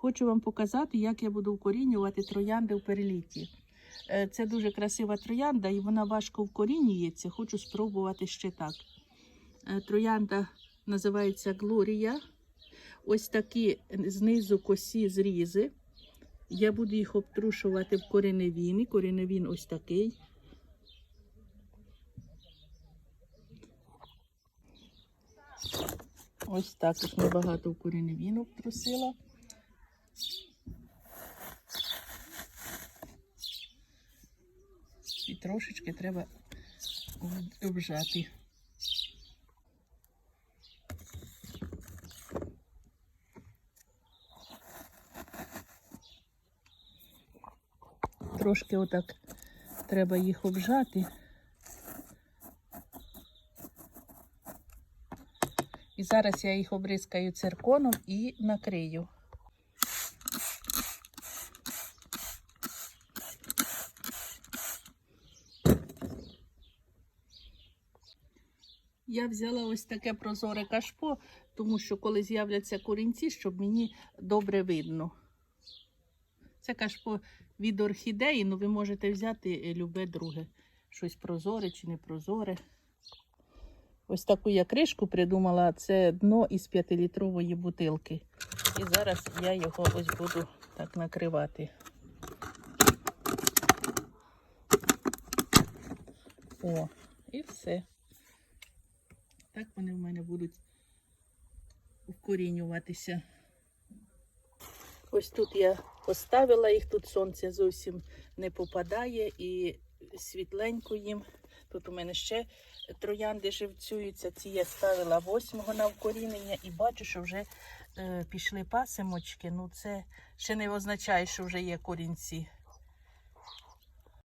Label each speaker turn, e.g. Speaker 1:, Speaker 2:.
Speaker 1: Хочу вам показати, як я буду вкорінювати троянди в переліті. Е, Це дуже красива троянда і вона важко вкорінюється. Хочу спробувати ще так. Е, Троянда називається Глорія. Ось такі знизу косі зрізи. Я буду їх обтрушувати в кореневіни. Кореневін ось такий. Ось так ось небагато в кореневін обтрусила. І трошечки треба обжати. Трошки отак треба їх обжати. І зараз я їх обризкаю цирконом і накрию. Я взяла ось таке прозоре кашпо, тому що коли з'являться корінці, щоб мені добре видно. Це кашпо від орхідеї, ну ви можете взяти е, любе друге. Щось прозоре чи не прозоре. Ось таку я кришку придумала. Це дно із 5-літрової бутилки. І зараз я його ось буду так накривати. О, і все. Так вони в мене будуть вкорінюватися. Ось тут я поставила їх, тут сонце зовсім не попадає і світленько їм. Тут у мене ще троянди живцюються. Ці я ставила 8 на вкорінення і бачу, що вже е, пішли пасимочки. Ну це ще не означає, що вже є корінці.